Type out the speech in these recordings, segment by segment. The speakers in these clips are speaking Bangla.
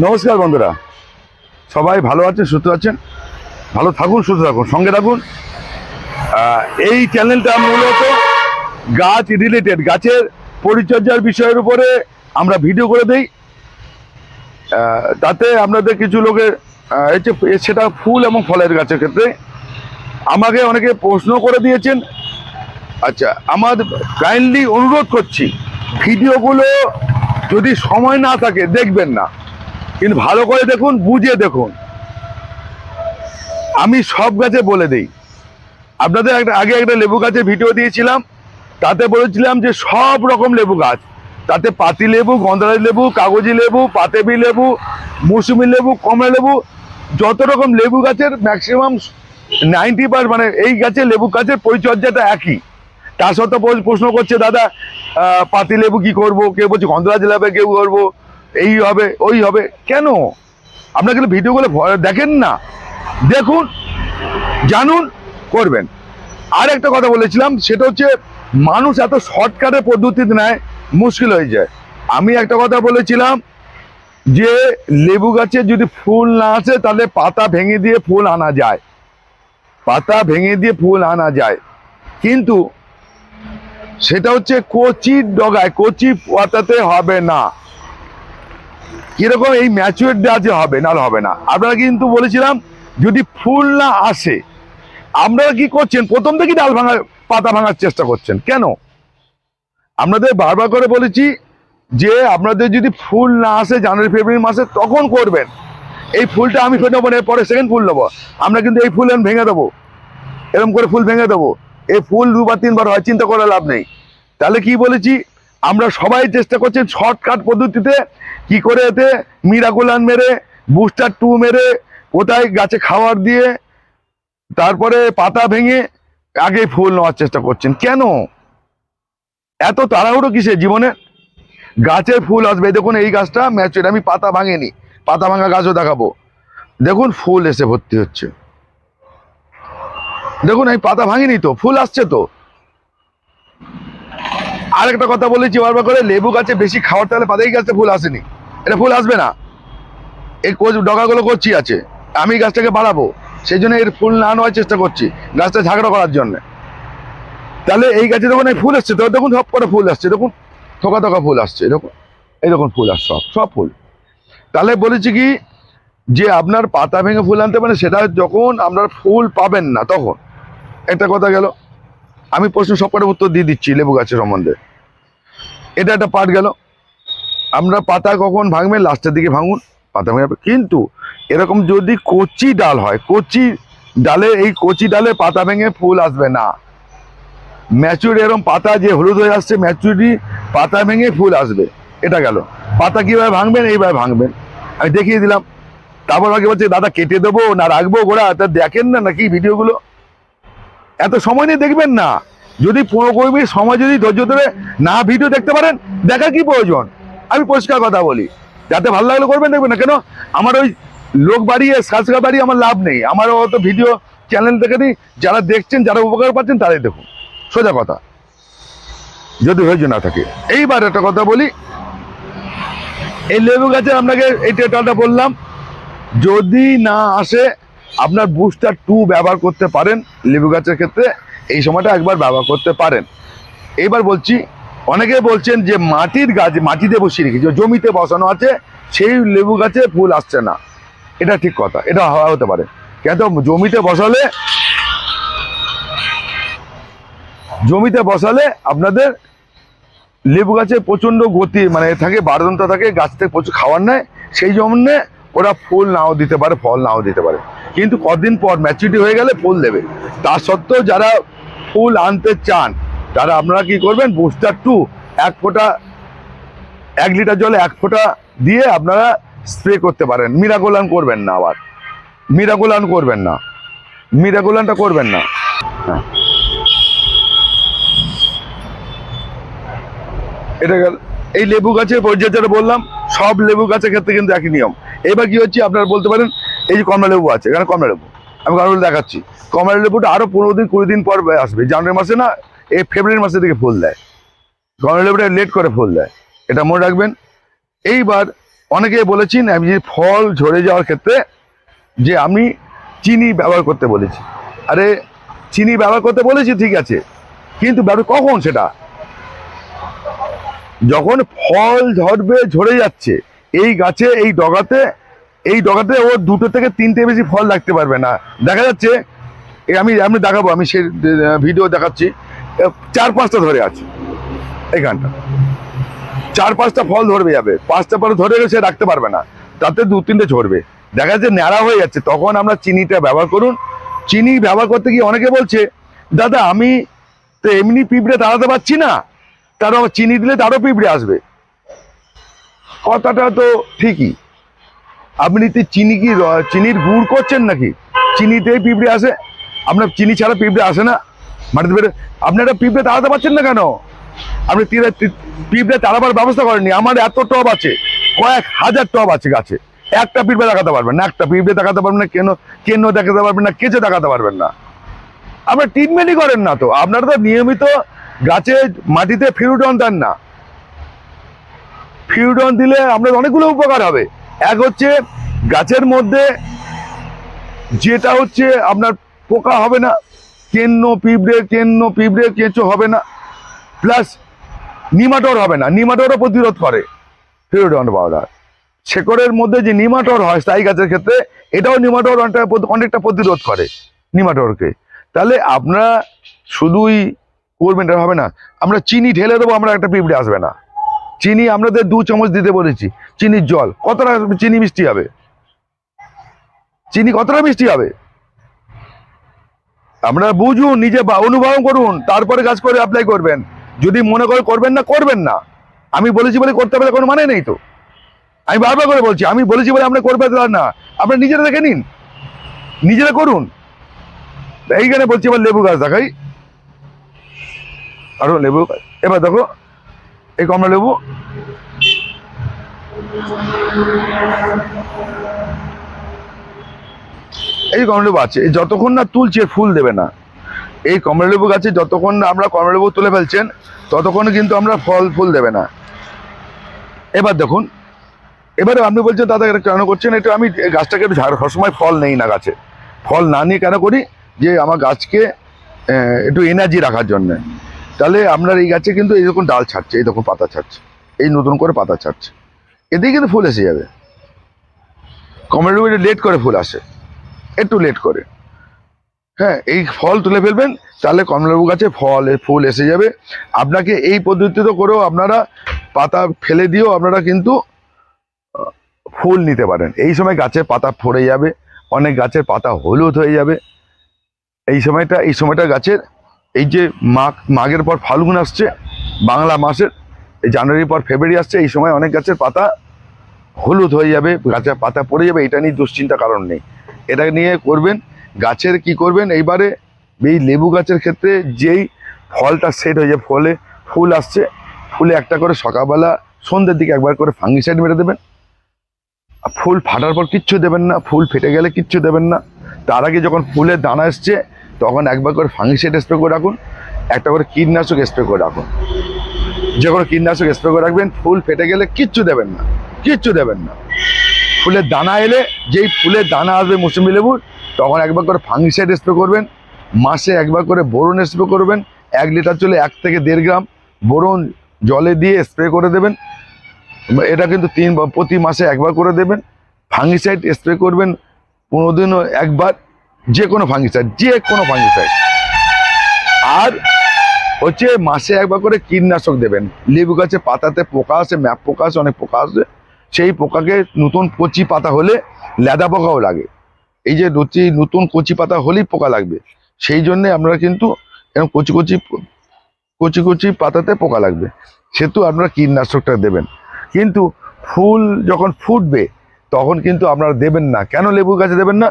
নমস্কার বন্ধুরা। সবাই ভালো আছেন, সুস্থ আছেন? ভালো থাকুন, সুস্থ থাকুন, সঙ্গে থাকুন। এই চ্যানেলটা মূলত গাছ রিলেটেড গাছের পরিচর্যার বিষয়ের উপরে আমরা ভিডিও করে দেই। তাতে আপনাদের কিছু লোকের সেটা ফুল এবং ফলের গাছের ক্ষেত্রে আমাকে অনেকে প্রশ্ন করে দিয়েছেন। আচ্ছা আমার কাইন্ডলি অনুরোধ করছি ভিডিওগুলো যদি সময় না থাকে, দেখবেন না। কিন্তু ভালো করে দেখুন বুঝে দেখুন। আমি সব গাছে বলে দেই। আপনাদের একটা, আগে একটা লেবু গাছে ভিডিও দিয়েছিলাম। তাতে বলেছিলাম যে সব রকম লেবু গাছ। তাতে পাতি লেবু, গন্ধরাজ লেবু, কাগজি লেবু, পাতেবি লেবু, মৌসুমি লেবু, কমলা লেবু, যত রকম লেবু গাছের ম্যাক্সিমাম নাইনটি পার মানে এই গাছের লেবু গাছের পরিচর্যাটা একই। তার সত্ত্বেও প্রশ্ন- করছে, দাদা পাতি লেবু কি করব? কেউ বলছে গন্ধরাজ লেবু কেউ করব? এই হবে, ওই হবে। কেন? আপনারা কিন্তু ভিডিওগুলো দেখেন না। দেখুন, জানুন, করবেন। আর একটা কথা বলেছিলাম, সেটা হচ্ছে মানুষ এত শর্টকাটের পদ্ধতিতে নেয়, মুশকিল হয়ে যায়। আমি একটা কথা বলেছিলাম যে, লেবু গাছে যদি ফুল না আসে, তাহলে পাতা ভেঙে দিয়ে ফুল আনা যায়। পাতা ভেঙে দিয়ে ফুল আনা যায়। কিন্তু, সেটা হচ্ছে কচি ডগায়, কচি পাতাতে হবে না। কীরকম এই ম্যাচুয়ার আছে হবে নাহলে হবে না। আপনারা কিন্তু বলেছিলাম যদি ফুল না আসে আপনারা কি করছেন? প্রথম থেকে ডাল ভাঙা পাতা ভাঙার চেষ্টা করছেন। কেন? আপনাদের বারবার করে বলেছি যে আপনাদের যদি ফুল না আসে জানুয়ারি ফেব্রুয়ারি মাসে তখন করবেন। এই ফুলটা আমি ফেটে নেব না, এরপরে সেকেন্ড ফুল নেব আমরা কিন্তু এই ফুল ভেঙে দেবো। এরকম করে ফুল ভেঙে দেবো। এই ফুল দুবার তিনবার হয় চিন্তা করে লাভ নেই। তাহলে কি বলেছি? আমরা সবাই চেষ্টা করছি শর্টকাট পদ্ধতিতে কি করে এতে মিরাকুলান মেরে বুস্টার টু মেরে, কোথায় গাছে খাবার দিয়ে, তারপরে পাতা ভেঙে আগে ফুল নেওয়ার চেষ্টা করছেন। কেন? এত তাড়াহুড়ো কিসে জীবনে? গাছের ফুল আসবে। দেখুন এই গাছটা ম্যাচুর আমি পাতা ভাঙেনি। পাতা ভাঙা গাছও দেখাবো। দেখুন ফুল এসে ভর্তি হচ্ছে। দেখুন এই পাতা ভাঙিনি তো, ফুল আসছে তো। আরেকটা কথা বলেছি বারবার করে, লেবু গাছে বেশি খাওয়ার তাহলে পাতাই গাছে ফুল আসেনি। এটা ফুল আসবে না। এই কোচ ডগাগুলো করছি আছে। আমি গাছটাকে বাড়াবো। সেই জন্য এর ফুল না নেওয়ার চেষ্টা করছি, গাছটা ঝাগড়া করার জন্য। তাহলে এই গাছে দেখুন, এই ফুল আসছে তো দেখুন, সব করে ফুল আসছে। দেখুন, থোকা থোকা ফুল আসছে। এরকম দেখুন ফুল আসছে, সব সব ফুল। তাহলে বলেছি কি, যে আপনার পাতা ভেঙে ফুল আনতে পারেন সেটা যখন আপনার ফুল পাবেন না, তখন। একটা কথা গেল। আমি প্রশ্ন সব কটার উত্তর দিয়ে দিচ্ছি লেবু গাছের সম্বন্ধে। এটা একটা পার্ট গেল। আমরা পাতা কখন ভাঙবেন? লাস্টের দিকে ভাঙুন, পাতা ভেঙে যাবে। কিন্তু এরকম যদি কচি ডাল হয়, কচি ডালে, এই কচি ডালে পাতা ভেঙে ফুল আসবে না। ম্যাচুরি এরকম পাতা যে হলুদ হয়ে আসছে ম্যাচুরি পাতা ভেঙে ফুল আসবে। এটা গেল। পাতা কীভাবে ভাঙবেন? এইভাবে ভাঙবেন। আমি দেখিয়ে দিলাম। তারপর আগে বলছে, দাদা, কেটে দেবো না রাখব গোড়া? তা দেখেন না নাকি ভিডিওগুলো? এত সময় নিয়ে দেখবেন না। যদি কুড়ি সময় যদি ধৈর্য ধরে না ভিডিও দেখতে পারেন, দেখা কি প্রয়োজন? আমি পরিষ্কার কথা বলি। যাতে ভালো লাগলে করবেন, দেখবেন না। কেন? আমার ওই লোক বাড়িয়ে সাবস্ক্রাইব বাড়িয়ে আমার লাভ নেই। আমার অত ভিডিও চ্যানেল দেখে দিই যারা দেখছেন, যারা উপকার পাচ্ছেন, তারাই দেখুন। সোজা কথা। যদি ধৈর্য না থাকে। এইবার একটা কথা বলি। এই লেবু গাছে আপনাকে এই টেটালটা বললাম। যদি না আসে আপনার বুস্টার টু ব্যবহার করতে পারেন, লেবু গাছের ক্ষেত্রে এই সময়টা একবার ব্যবহার করতে পারেন। এবার বলছি, অনেকে বলছেন যে মাটির গাছ, মাটিতে বসিয়ে রেখেছি জমিতে বসানো আছে, সেই লেবু গাছে ফুল আসছে না। এটা ঠিক কথা, এটা হওয়া হতে পারে। কেন? জমিতে বসালে জমিতে বসালে আপনাদের লেবু গাছে প্রচণ্ড গতি মানে থাকে বারদন্ত থাকে, গাছ থেকে প্রচুর খাবার নেয়, সেই জন্যে ওরা ফুল নাও দিতে পারে, ফল নাও দিতে পারে। কিন্তু কদিন পর ম্যাচুরিটি হয়ে গেলে ফুল দেবে। তা সত্ত্বেও যারা ফুল আনতে চান, তারা আপনারা কি করবেন? বুস্টার টু এক ফোঁটা, এক লিটার জলে এক ফোঁটা দিয়ে আপনারা স্প্রে করতে পারেন। মিরাগোলান করবেন না আবার। মিরাগোলান করবেন না। মিরাগোলানটা করবেন না। হ্যাঁ। এটা গেল। এই লেবু গাছের পরিচর্যাটা বললাম, সব লেবু গাছের ক্ষেত্রে কিন্তু একই নিয়ম। এবার কি হচ্ছে আপনারা বলতে পারেন, এই যে কমলা লেবু আছে, এখানে কমলা লেবু। আমি কমলা লেবু দেখাচ্ছি। কমলা লেবুটা আরও পনেরো দিন, কুড়ি দিন পর আসবে। জানুয়ারি মাসে না এই ফেব্রুয়ারি মাসের দিকে ফুল দেয়। কমলা লেবুটা লেট করে ফুল দেয়। এটা মনে রাখবেন। এইবার অনেকে বলেছেন, আমি যে ফল ঝরে যাওয়ার ক্ষেত্রে যে আমি চিনি ব্যবহার করতে বলেছি। আরে, চিনি ব্যবহার করতে বলেছি, ঠিক আছে। কিন্তু ব্যবহার কখন সেটা? যখন ফল ঝরবে, ঝরে যাচ্ছে এই গাছে, এই ডগাতে এই ডগাতে ও দুটো থেকে তিনটে বেশি ফল রাখতে পারবে না। দেখা যাচ্ছে আমি আমি দেখাবো, আমি সে ভিডিও দেখাচ্ছি। চার পাঁচটা ধরে আছে এইখানটা চার পাঁচটা ফল ধরবে যাবে। পাঁচটা পরে ধরে গেলে সে রাখতে পারবে না। তাতে দু তিনটে ঝরবে। দেখা যাচ্ছে ন্যাড়া হয়ে যাচ্ছে। তখন আমরা চিনিটা ব্যবহার করুন। চিনি ব্যবহার করতে গিয়ে অনেকে বলছে, দাদা, আমি তো এমনি পিঁপড়ে তাড়াতে পারছি না। তার চিনি দিলে তারও পিঁপড়ে আসবে। কথাটা তো ঠিকই। আপনি তো চিনি কি চিনির গুড় করছেন নাকি? চিনিতেই পিঁপড়ে আসে। আপনার চিনি ছাড়া পিঁপড়ে আসে না। মাটিতে বেরো আপনারা পিঁপড়ে তাড়াতে পারছেন না কেন? আপনি পিঁপড়ে তাড়াবার ব্যবস্থা করেননি। আমার এত টব আছে, কয়েক হাজার টব আছে গাছে। একটা পিঁপড়ে দেখাতে পারবেন না, একটা পিঁপড়ে দেখাতে পারবেন না, কেন কেন দেখাতে পারবেন না, কেচে দেখাতে পারবেন না। আপনার ট্রিটমেন্টই করেন না তো। আপনারা তো নিয়মিত গাছে মাটিতে ফিরুডন দেন না। ফিরুডন দিলে আপনার অনেকগুলো উপকার হবে। এক হচ্ছে গাছের মধ্যে যেটা হচ্ছে আপনার পোকা হবে না, কেন্ন পিঁপড়ে কেন্ন পিঁপড়ে কেঁচো হবে না প্লাস নিমাটোর হবে না, নিমাটোরও প্রতিরোধ করে ফিরোডন পাউডার। শেকড়ের মধ্যে যে নিমাটোর হয় স্থায়ী গাছের ক্ষেত্রে, এটাও নিমাটোর অনেকটা অনেকটা প্রতিরোধ করে নিমাটোরকে। তাহলে আপনারা শুধুই করবেন হবে না। আমরা চিনি ঢেলে দেবো, আমরা একটা পিঁপড়ে আসবে না। চিনি আপনাদের দু চামচ দিতে বলেছি, চিনির জল। কতটা চিনি মিষ্টি হবে? চিনি কতটা মিষ্টি হবে? আপনারা বুঝুন, নিজে অনুভব করুন, তারপরে কাজ করে অ্যাপ্লাই করবেন। যদি মনে করে করবেন না করবেন না। আমি বলেছি বলে করতে হবে কোনো মানে নেই তো। আমি বারবার করে বলছি, আমি বলেছি বলে আপনি করবেন না আপনারা নিজেরা দেখে নিন। নিজেরা করুন। এইখানে বলছি, এবার লেবু গাছ দেখাই। আরও লেবু। এবার দেখো। এই কমলা লেবু। এই কমলালেবু আছে। যতক্ষণ না তুলছে, ফুল দেবে না। এই কমলালেবু গাছে যতক্ষণ না আমরা কমলালেবু তুলে ফেলছেন, ততক্ষণ কিন্তু আমরা ফল, ফুল দেবে না। এবার দেখুন, এবারে আপনি বলছেন, দাদা, এটা কেন করছেন? এটা আমি গাছটাকে একটু ঝাড়, সবসময় ফল নেই না গাছে। ফল না নিয়ে কেন করি? যে আমার গাছকে একটু এনার্জি রাখার জন্য। তাহলে আপনার এই গাছে কিন্তু এইরকম ডাল ছাড়ছে, এই দেখুন পাতা ছাড়ছে, এই নতুন করে পাতা ছাড়ছে। এতেই কিন্তু ফুল এসে যাবে। এটা লেট করে ফুল আসে, একটু লেট করে। হ্যাঁ এই ফল তুলে ফেলবেন, তাহলে কমলালেবু গাছে ফল ফুল এসে যাবে। আপনাকে এই পদ্ধতিতে করেও আপনারা পাতা ফেলে দিয়েও আপনারা কিন্তু ফুল নিতে পারেন। এই সময় গাছের পাতা ফড়ে যাবে, অনেক গাছের পাতা হলুদ হয়ে যাবে। এই সময়টা এই সময়টা গাছের এই যে মাঘ, মাঘের পর ফাল্গুন আসছে, বাংলা মাসের, এই জানুয়ারির পর ফেব্রুয়ারি আসছে, এই সময় অনেক গাছের পাতা হলুদ হয়ে যাবে, গাছের পাতা পড়ে যাবে, এটা নিয়ে দুশ্চিন্তা কারণ নেই। এটা নিয়ে করবেন, গাছের কি করবেন, এইবারে এই লেবু গাছের ক্ষেত্রে যেই ফলটা সেট হয়ে যায় ফলে ফুল আসছে, ফুলে একটা করে সকালবেলা সন্ধ্যের দিকে একবার করে ফাঙ্গিসাইড মেরে দেবেন। ফুল ফাটার পর কিচ্ছু দেবেন না, ফুল ফেটে গেলে কিচ্ছু দেবেন না। তার আগে যখন ফুলের দানা এসছে তখন একবার করে ফাঙ্গিসাইড স্প্রে করে রাখুন, একটা করে কীটনাশক স্প্রে করে রাখুন। যে কোনো কীটনাশক স্প্রে করে রাখবেন, ফুল ফেটে গেলে কিচ্ছু দেবেন না, কিচ্ছু দেবেন না। ফুলের দানা এলে, যেই ফুলের দানা আসবে মৌসুমি লেবুর তখন একবার করে ফাঙ্গিসাইড স্প্রে করবেন, মাসে একবার করে বোরন স্প্রে করবেন, এক লিটার চলে এক থেকে দেড় গ্রাম বোরন জলে দিয়ে স্প্রে করে দেবেন। এটা কিন্তু তিন প্রতি মাসে একবার করে দেবেন। ফাঙ্গিসাইড স্প্রে করবেন, পনেরো দিনও একবার যে কোনো ফাঙ্গিসাইড যে কোনো ফাঙ্গিসাইড আর হচ্ছে মাসে একবার করে কীটনাশক দেবেন। লেবু গাছে পাতাতে পোকা আসে, ম্যাপ পোকা আসে, অনেক পোকা আসে। সেই পোকাকে নতুন কচি পাতা হলে লেদা পোকাও লাগে। এই যে রুচি নতুন কচি পাতা হলেই পোকা লাগবে। সেই জন্যে আপনারা কিন্তু এরকম কচি কচি কচি কচি পাতাতে পোকা লাগবে। সেহেতু আপনারা কীটনাশকটা দেবেন। কিন্তু ফুল যখন ফুটবে, তখন কিন্তু আপনারা দেবেন না। কেন লেবু গাছে দেবেন না?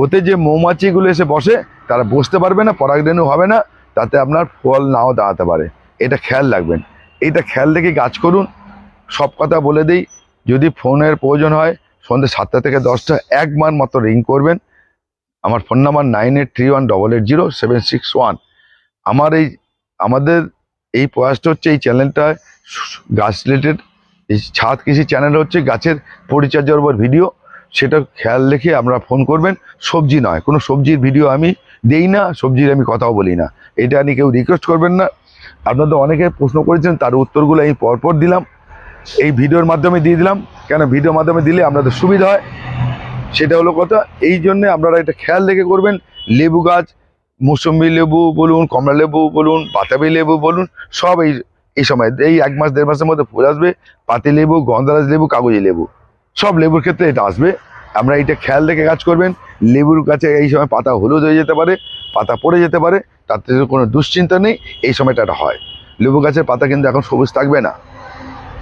ওতে যে মৌমাছিগুলো এসে বসে, তারা বসতে পারবে না, পরাগরেণু হবে না, তাতে আপনার ফল নাও দাঁড়াতে পারে। এটা খেয়াল রাখবেন। এটা খেয়াল রেখে গাছ করুন। সব কথা বলে দিই, যদি ফোনের প্রয়োজন হয়, সন্ধ্যে সাতটা থেকে দশটা এক মান মতো রিং করবেন। আমার phone number nine eight three one double eight zero seven six one. আমার এই, আমাদের এই প্রয়াসটা হচ্ছে, এই চ্যানেলটা গাছ রিলেটেড, এই ছাদ কৃষি চ্যানেল হচ্ছে, গাছের পরিচর্যার উপর ভিডিও। সেটা খেয়াল রেখে আমরা ফোন করবেন। সবজি নয়, কোনো সবজির ভিডিও আমি দেই না, সবজির আমি কথাও বলি না। এটা নিয়ে কেউ রিকোয়েস্ট করবেন না। আপনাদের অনেকে প্রশ্ন করেছেন, তার উত্তরগুলো আমি পরপর দিলাম। এই ভিডিওর মাধ্যমে দিয়ে দিলাম। কেন ভিডিওর মাধ্যমে দিলে আপনাদের সুবিধা হয়? সেটা হলো কথা। এই জন্যে আপনারা এটা খেয়াল রেখে করবেন। লেবু গাছ, মৌসুম্বি লেবু বলুন, কমলা লেবু বলুন, বাতাবি লেবু বলুন, সব এই এই সময়, এই এক মাস, দেড় মাসের মধ্যে ফুল আসবে। পাতি লেবু, গন্ধরাজ লেবু, কাগজি লেবু। সব লেবুর ক্ষেত্রে এটা আসবে। আমরা এটা খেয়াল রেখে কাজ করবেন। লেবুর গাছে এই সময় পাতা হলুদ হয়ে যেতে পারে, পাতা পড়ে যেতে পারে তাতে কোনো দুশ্চিন্তা নেই, এই সময়টা এটা হয়। লেবু গাছের পাতা কিন্তু এখন সবুজ থাকবে না।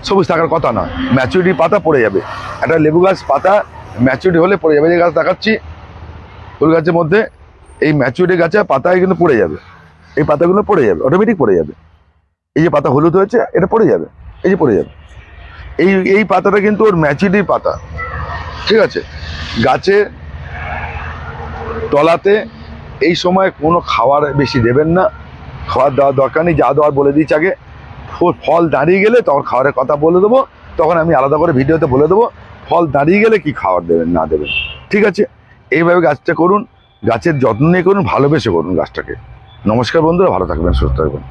সবুজ থাকার কথা না ম্যাচুরিটি পাতা পড়ে যাবে। একটা লেবু গাছ পাতা ম্যাচুরিটি হলে পড়ে যাবে। যে গাছ দেখাচ্ছি, ফুল গাছের মধ্যে এই ম্যাচুরিটি গাছে পাতায় কিন্তু পড়ে যাবে। এই পাতাগুলো পড়ে যাবে অটোমেটিক পড়ে যাবে। এই যে পাতা হলুদ হয়েছে, এটা পড়ে যাবে, এই যে পড়ে যাবে। এই এই পাতাটা কিন্তু ওর ম্যাচুরিটির পাতা। ঠিক আছে? গাছে, তলাতে এই সময় কোনো খাবার বেশি দেবেন না। খাবার দেওয়ার দরকার নেই, যা দেওয়ার বলে দিচ্ছি আগে। ফল দাঁড়িয়ে গেলে তখন খাবারের কথা বলে দেবো, তখন আমি আলাদা করে ভিডিওতে বলে দেবো, ফল দাঁড়িয়ে গেলে কি খাবার দেবেন, না দেবেন। ঠিক আছে? এইভাবে গাছটা করুন, গাছের যত্ন নিয়ে করুন, ভালোবেসে করুন গাছটাকে। নমস্কার বন্ধুরা, ভালো থাকবেন, সুস্থ থাকবেন।